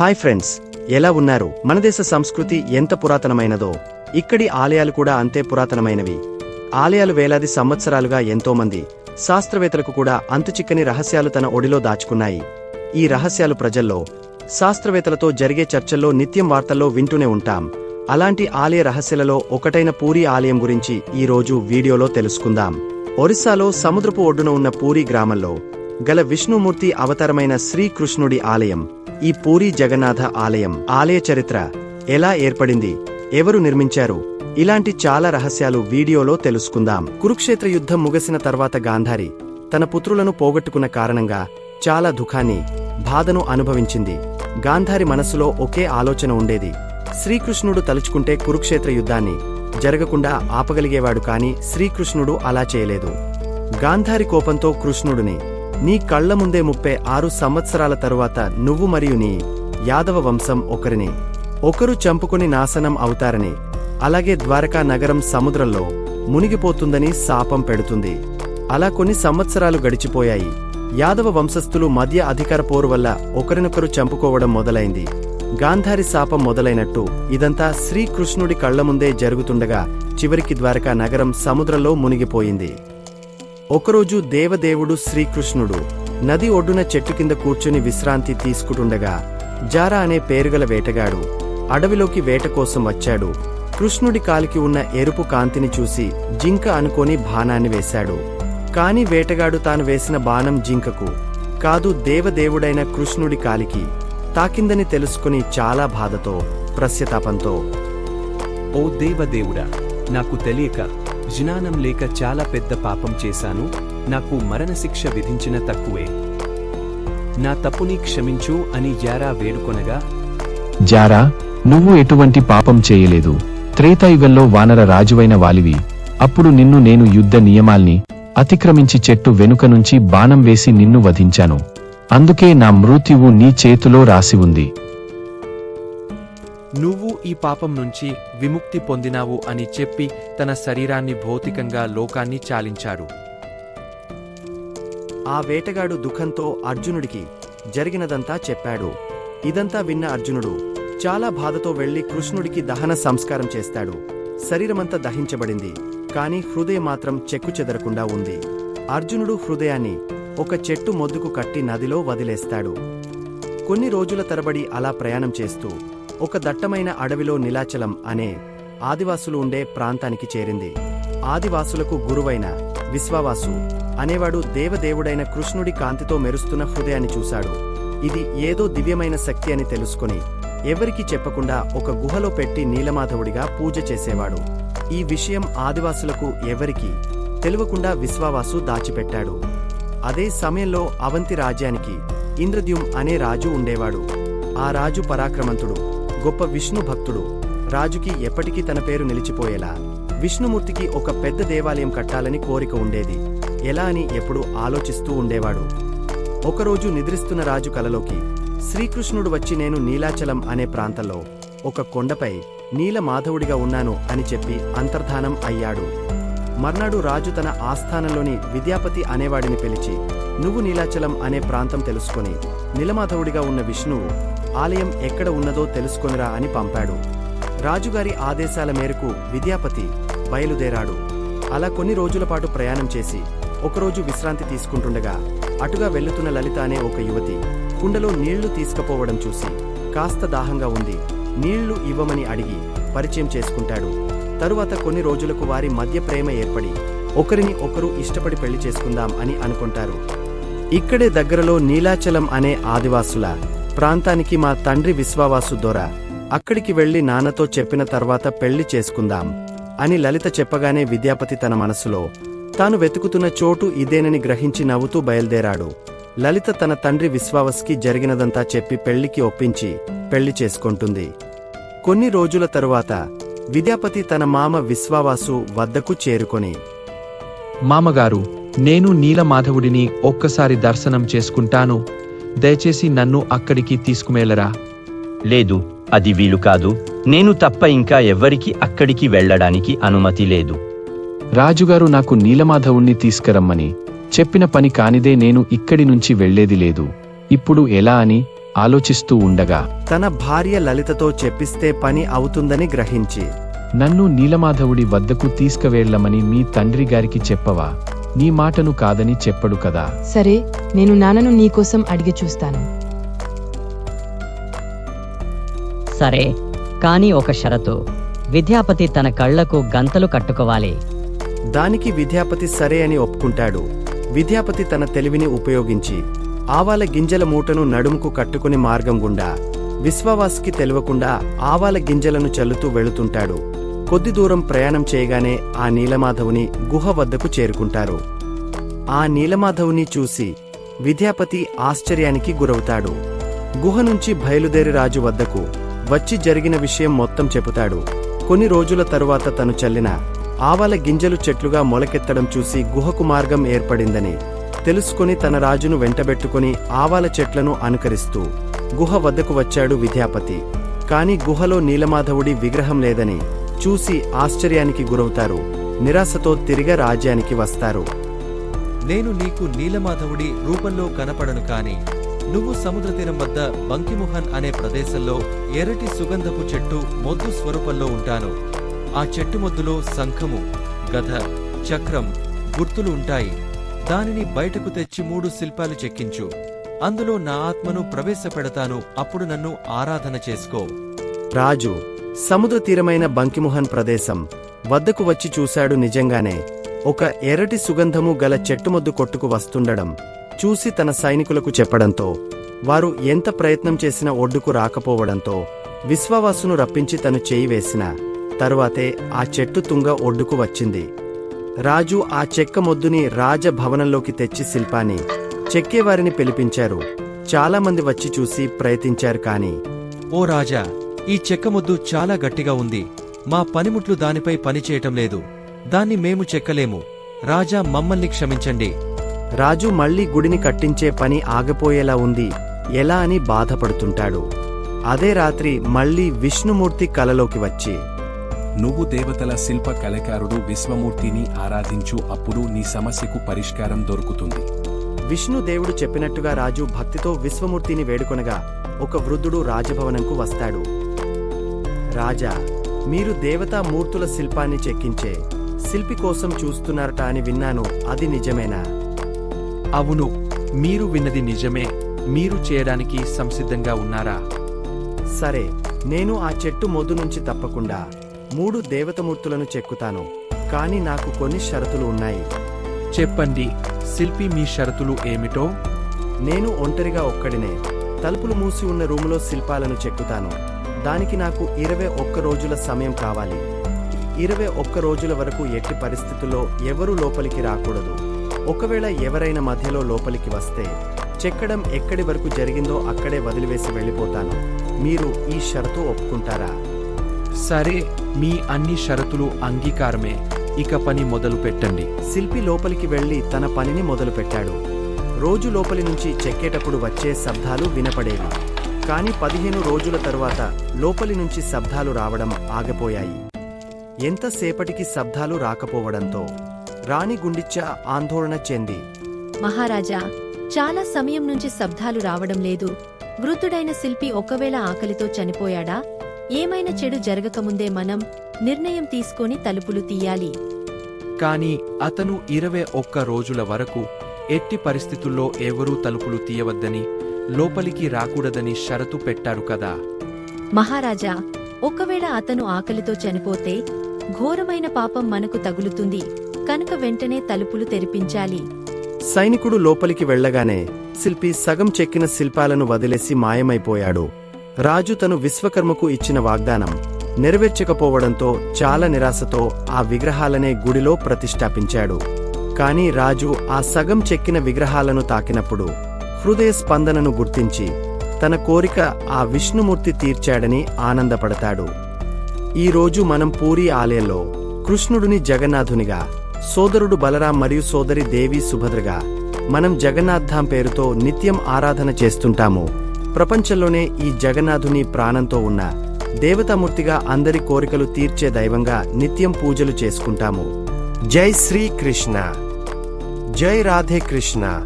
Hi friends ఎలా ఉన్నారు? మన దేశ సంస్కృతి ఎంత పురాతనమైనదో. ఇక్కడి ఆలయాలు కూడా అంతే పురాతనమైనవి. ఆలయాలు వేలాది సంవత్సరాలుగా ఎంతోమంది శాస్త్రవేత్తలకు కూడా అంతుచిక్కని రహస్యాలు తన ఒడిలో దాచుకున్నాయి. ఈ రహస్యాలు ప్రజల్లో శాస్త్రవేత్తలతో జరిగే చర్చల్లో నిత్యం వార్తల్లో వింటూనే ఉంటాం. అలాంటి ఆలయ రహస్యాలలో ఒకటైన పూరి ఆలయం గురించి ఈ రోజు వీడియోలో తెలుసుకుందాం. ఒరిస్సాలో సముద్రపు ఒడ్డున ఉన్న పూరి గ్రామంలో గల విష్ణుమూర్తి అవతారమైన శ్రీకృష్ణుడి ఆలయం. ఈ పూరి జగన్నాథ ఆలయం ఆలయ చరిత్ర ఎలా ఏర్పడింది ఎవరు నిర్మించారు ఇలాంటి చాలా రహస్యాలు వీడియోలో తెలుసుకుందాం. కురుక్షేత్ర యుద్ధం ముగిసిన తర్వాత గాంధారి తన పుత్రులను పోగొట్టుకున్న కారణంగా చాలా దుఃఖాన్ని బాధను అనుభవించింది. గాంధారి మనసులో ఒకే ఆలోచన ఉండేది. శ్రీకృష్ణుడు తలుచుకుంటే కురుక్షేత్ర యుద్ధాన్ని జరగకుండా ఆపగలిగేవాడు కాని శ్రీకృష్ణుడు అలా చేయలేదు. గాంధారి కోపంతో కృష్ణుడిని నీ కళ్ళ ముందే ముప్పై ఆరు సంవత్సరాల తరువాత నువ్వు మరియు నీ యాదవ వంశం ఒకరిని ఒకరు చంపుకొని నాశనం అవుతారని అలాగే ద్వారకా నగరం సముద్రంలో మునిగిపోతుందని శాపం పెడుతుంది. అలా కొన్ని సంవత్సరాలు గడిచిపోయాయి. యాదవ వంశస్థులు మధ్య అధికార పోరు వల్ల ఒకరినొకరు చంపుకోవడం మొదలైంది. గాంధారి శాపం మొదలైనట్టు ఇదంతా శ్రీకృష్ణుడి కళ్ళ ముందే జరుగుతుండగా చివరికి ద్వారకా నగరం సముద్రంలో మునిగిపోయింది. ఒకరోజు దేవదేవుడు శ్రీకృష్ణుడు నది ఒడ్డున చెట్టు కింద కూర్చుని విశ్రాంతి తీసుకుంటుండగా జారా అనే పేరుగల వేటగాడు అడవిలోకి వేట కోసం వచ్చాడు. కృష్ణుడి కాలికి ఉన్న ఎరుపు కాంతిని చూసి జింక అనుకొని బాణాన్ని వేశాడు. కాని వేటగాడు తాను వేసిన బాణం జింకకు కాదు దేవదేవుడైన కృష్ణుడి కాలికి తాకిందని తెలుసుకుని చాలా బాధతో ప్రస్యతాపంతో ఓ దేవదేవుడా నాకు తెలియక జ్ఞానం లేక చాలా పెద్ద పాపం చేశాను నాకు మరణశిక్ష విధించిన తక్కువే. నా తప్పుని క్షమించు అని యారా వేడుకొనగా జారా నువ్వు ఎటువంటి పాపం చేయలేదు. త్రేతాయుగంలో వానర రాజువైన వాలివి అప్పుడు నిన్ను నేను యుద్ధ నియమాల్ని అతిక్రమించి చెట్టు వెనుక నుంచి బాణం వేసి నిన్ను వధించాను. అందుకే నా మృత్యువు నీ చేతిలో రాసి ఉంది. నువ్వు ఈ పాపం నుంచి విముక్తి పొందినావు అని చెప్పి తన శరీరాన్ని భౌతికంగా లోకాన్ని చాలించాడు. ఆ వేటగాడు దుఃఖంతో అర్జునుడికి జరిగినదంతా చెప్పాడు. ఇదంతా విన్న అర్జునుడు చాలా బాధతో వెళ్ళి కృష్ణుడికి దహన సంస్కారం చేస్తాడు. శరీరమంతా దహించబడింది కాని హృదయం మాత్రం చెక్కు చెదరకుండా ఉంది. అర్జునుడు హృదయాన్ని ఒక చెట్టు మొద్దుకు కట్టి నదిలో వదిలేస్తాడు. కొన్ని రోజుల తరబడి అలా ప్రయాణం చేస్తూ ఒక దట్టమైన అడవిలో నీలాచలం అనే ఆదివాసులు ఉండే ప్రాంతానికి చేరింది. ఆదివాసులకు గురువైన విశ్వవాసు అనేవాడు దేవదేవుడైన కృష్ణుడి కాంతితో మెరుస్తున్న హృదయాన్ని చూశాడు. ఇది ఏదో దివ్యమైన శక్తి అని తెలుసుకుని ఎవరికి చెప్పకుండా ఒక గుహలో పెట్టి నీలమాధవుడిగా పూజ చేసేవాడు. ఈ విషయం ఆదివాసులకు ఎవరికి తెలియకుండా విశ్వావాసు దాచిపెట్టాడు. అదే సమయంలో అవంతి రాజ్యానికి ఇంద్రద్యుమ్ అనే రాజు ఉండేవాడు. ఆ రాజు పరాక్రమంతుడు. గొప్ప విష్ణు భక్తుడు. రాజుకి ఎప్పటికీ తన పేరు నిలిచిపోయేలా. విష్ణుమూర్తికి ఒక పెద్ద దేవాలయం కట్టాలని కోరిక ఉండేది. ఎలా అని ఎప్పుడూ ఆలోచిస్తూ ఉండేవాడు. ఒకరోజు నిద్రిస్తున్న రాజు కలలోకి శ్రీకృష్ణుడు వచ్చి నేను నీలాచలం అనే ప్రాంతంలో ఒక కొండపై నీలమాధవుడిగా ఉన్నాను అని చెప్పి అంతర్ధానం అయ్యాడు. మర్నాడు రాజు తన ఆస్థానంలోని విద్యాపతి అనేవాడిని పిలిచి నువ్వు నీలాచలం అనే ప్రాంతం తెలుసుకొని నీలమాధవుడిగా ఉన్న విష్ణువు ఆలయం ఎక్కడ ఉన్నదో తెలుసుకొనిరా అని పంపాడు. రాజుగారి ఆదేశాల మేరకు విద్యాపతి బయలుదేరాడు. అలా కొన్ని రోజుల పాటు ప్రయాణం చేసి ఒకరోజు విశ్రాంతి తీసుకుంటుండగా అటుగా వెళ్ళుతున్న లలిత అనే ఒక యువతి కుండలో నీళ్ళు తీసుకుపోవడం చూసి కాస్త దాహంగా ఉంది. నీళ్ళు ఇవ్వమని అడిగి పరిచయం చేసుకుంటాడు. తరువాత కొన్ని రోజులకు వారి మధ్య ప్రేమ ఏర్పడి ఒకరిని ఒకరు ఇష్టపడి పెళ్ళి చేసుకుందాం అని అనుకుంటారు. ఇక్కడే దగ్గరలో నీలాచలం అనే ఆదివాసుల ప్రాంతానికి మా తండ్రి విశ్వావాసు దొర. అక్కడికి వెళ్ళి నాన్నతో చెప్పిన తర్వాత పెళ్ళి చేసుకుందాం అని లలిత చెప్పగానే విద్యాపతి తన మనసులో తాను వెతుకుతున్న చోటు ఇదేనని గ్రహించి నవ్వుతూ బయలుదేరాడు. లలిత తన తండ్రి విశ్వావస్కి జరిగినదంతా చెప్పి పెళ్ళికి ఒప్పించి పెళ్ళి చేసుకుంటుంది. కొన్ని రోజుల తరువాత విద్యాపతి తన మామ విశ్వావాసు వద్దకు చేరుకొని మామగారు నేను నీలమాధవుడిని ఒక్కసారి దర్శనం చేసుకుంటాను దయచేసి నన్ను అక్కడికి తీసుకుమేలరా. లేదు అది వీలు కాదు. నేను తప్ప ఇంకా ఎవ్వరికి అక్కడికి వెళ్ళడానికి అనుమతి లేదు. రాజుగారు నాకు నీలమాధవుణ్ణి తీసుకురమ్మని చెప్పిన పని కానిదే నేను ఇక్కడి నుంచి వెళ్ళేది లేదు. ఇప్పుడు ఎలా అని ఆలోచిస్తూ ఉండగా తన భార్య లలితతో చెప్పిస్తే పని అవుతుందని గ్రహించి నన్ను నీలమాధవుడి వద్దకు తీసుకువెళ్ళమని మీ తండ్రి గారికి చెప్పవా? నీ మాటను కాదని చెప్పడు కదా. సరే నేను నాన్నను నీకోసం అడిగి చూస్తాను. సరే కానీ ఒక షరతు. విద్యాపతి తన కళ్ళకు గంతలు కట్టుకోవాలి. దానికి విద్యాపతి సరే అని ఒప్పుకుంటాడు. విద్యాపతి తన తెలివిని ఉపయోగించి ఆవాల గింజల మూటను నడుముకు కట్టుకుని మార్గం గుండా విశ్వవాస్కి తెలియకుండా ఆవాల గింజలను చల్లుతూ వెళుతుంటాడు. కొద్ది దూరం ప్రయాణం చేయగానే ఆ నీలమాధవుని గుహ వద్దకు చేరుకుంటారు. ఆ నీలమాధవుని చూసి విద్యాపతి ఆశ్చర్యానికి గురవుతాడు. గుహ నుంచి బయలుదేరి రాజు వద్దకు వచ్చి జరిగిన విషయం మొత్తం చెబుతాడు. కొన్ని రోజుల తరువాత తను చల్లిన ఆవాల గింజలు చెట్లుగా మొలకెత్తడం చూసి గుహకు మార్గం ఏర్పడిందని తెలుసుకుని తన రాజును వెంటబెట్టుకుని ఆవాల చెట్లను అనుకరిస్తూ గుహ వద్దకు వచ్చాడు విద్యాపతి. కాని గుహలో నీలమాధవుడి విగ్రహం లేదని చూసి ఆశ్చర్యానికి గురవుతారు. నిరాశతో తిరిగి రాజ్యానికి వస్తారు. నేను నీకు నీలమాధవుడి రూపంలో కనపడను కాని నువ్వు సముద్ర తీరం వద్ద బంకిముహన్ అనే ప్రదేశంలో ఎర్రటి సుగంధపు చెట్టు మొద్దు స్వరూపంలో ఉంటాను. ఆ చెట్టు మొద్దులో శంఖము గధ చక్రం గుర్తులు ఉంటాయి. దానిని బయటకు తెచ్చి మూడు శిల్పాలు చెక్కించు. అందులో నా ఆత్మను ప్రవేశపెడతాను అప్పుడు నన్ను ఆరాధన చేసుకో. రాజు సముద్ర తీరమైన బంకిముహన్ ప్రదేశం వద్దకు వచ్చి చూశాడు నిజంగానే. ఒక ఎర్రటి సుగంధము గల చెట్టుమొద్దు కొట్టుకు వస్తుండడం చూసి తన సైనికులకు చెప్పడంతో వారు ఎంత ప్రయత్నం చేసినా ఒడ్డుకు రాకపోవడంతో విశ్వావాసును రప్పించి తను చేయి వేసిన తరువాతే ఆ చెట్టు తుంగ ఒడ్డుకు వచ్చింది. రాజు ఆ చెక్క మొద్దుని రాజభవనంలోకి తెచ్చి శిల్పాన్ని చెక్కేవారిని పిలిపించారు. చాలామంది వచ్చి చూసి ప్రయత్నించారు కాని ఓ రాజా ఈ చెక్క ముద్దు చాలా గట్టిగా ఉంది. మా పనిముట్లు దానిపై పనిచేయటం లేదు. దాన్ని మేము చెక్కలేము. రాజా మమ్మల్ని క్షమించండి. రాజు మళ్ళీ గుడిని కట్టించే పని ఆగిపోయేలా ఉంది. ఎలా అని బాధపడుతుంటాడు. అదే రాత్రి మళ్ళీ విష్ణుమూర్తి కలలోకి వచ్చి నువ్వు దేవతల శిల్ప కళకారుడు విశ్వమూర్తిని ఆరాధించు అప్పుడు నీ సమస్యకు పరిష్కారం దొరుకుతుంది. విష్ణుదేవుడు చెప్పినట్టుగా రాజు భక్తితో విశ్వమూర్తిని వేడుకొనగా ఒక వృద్ధుడు రాజభవనంకు వస్తాడు. రాజా మీరు దేవతా మూర్తుల శిల్పాన్ని చెక్కించే శిల్పి కోసం చూస్తున్నారట అని విన్నాను అది నిజమేనా? అవును మీరు విన్నది నిజమే మీరు చేయడానికి సంసిద్ధంగా ఉన్నారా? సరే నేను ఆ చెట్టు మొద్దు నుంచి తప్పకుండా మూడు దేవతమూర్తులను చెక్కుతాను కాని నాకు కొన్ని షరతులు ఉన్నాయి. చెప్పండి శిల్పి మీ షరతులు ఏమిటో? నేను ఒంటరిగా ఒక్కడినే తలుపులు మూసి ఉన్న రూములో శిల్పాలను చెక్కుతాను. దానికి నాకు ఇరవై ఒక్క రోజుల సమయం కావాలి. ఇరవై ఒక్క రోజుల వరకు ఎట్టి పరిస్థితుల్లో ఎవరూ లోపలికి రాకూడదు. ఒకవేళ ఎవరైనా మధ్యలో లోపలికి వస్తే చెక్కడం ఎక్కడి వరకు జరిగిందో అక్కడే వదిలివేసి వెళ్ళిపోతాను. మీరు ఈ షరతు ఒప్పుకుంటారా? సరే మీ అన్ని షరతులు అంగీకారమే. ఇక పని మొదలు పెట్టండి. శిల్పి లోపలికి వెళ్ళి తన పనిని మొదలుపెట్టాడు. రోజు లోపలి నుంచి చెక్కేటప్పుడు వచ్చే శబ్దాలు వినపడేవి. కాని పదిహేను రోజుల తరువాత లోపలి నుంచి శబ్దాలు రావడం ఆగిపోయాయి. ఎంతసేపటికి శబ్దాలు రాకపోవడంతో రాణి గుండిచ్చ ఆందోళన చెంది. మహారాజా చాలా సమయం నుంచి శబ్దాలు రావడం లేదు. వృద్ధుడైన శిల్పి ఒకవేళ ఆకలితో చనిపోయాడా? ఏమైనా చెడు జరగకముందే మనం నిర్ణయం తీసుకొని తలుపులు తీయాలి. కాని అతను ఇరవై ఒక్క రోజుల వరకు ఎట్టి పరిస్థితుల్లో ఎవరూ తలుపులు తీయవద్దని లోపలికి రాకూడదని షరతు పెట్టారు కదా. మహారాజా ఒకవేళ అతను ఆకలితో చనిపోతే ఘోరమైన పాపం మనకు తగులుతుంది. కనుక వెంటనే తలుపులు తెరిపించాలి. సైనికుడు లోపలికి వెళ్ళగానే శిల్పి సగం చెక్కిన శిల్పాలను వదిలేసి మాయమైపోయాడు. రాజు తను విశ్వకర్మకు ఇచ్చిన వాగ్దానం నెరవేర్చకపోవడంతో చాలా నిరాశతో ఆ విగ్రహాలనే గుడిలో ప్రతిష్ఠాపించాడు కాని రాజు ఆ సగం చెక్కిన విగ్రహాలను తాకినప్పుడు హృదయ స్పందనను గుర్తించి తన కోరిక ఆ విష్ణుమూర్తి తీర్చాడని ఆనందపడతాడు. ఈ రోజు మనం పూరి ఆలయంలో కృష్ణుడిని జగన్నాథునిగా సోదరుడు బలరాం మరియు సోదరి దేవి సుభద్రగా మనం జగన్నాథాం పేరుతో నిత్యం ఆరాధన చేస్తుంటాము. ప్రపంచంలోనే ఈ జగన్నాథుని ప్రాణంతో ఉన్న దేవతామూర్తిగా అందరి కోరికలు తీర్చే దైవంగా నిత్యం పూజలు చేసుకుంటాము. జై శ్రీ కృష్ణ. జై రాధే కృష్ణ.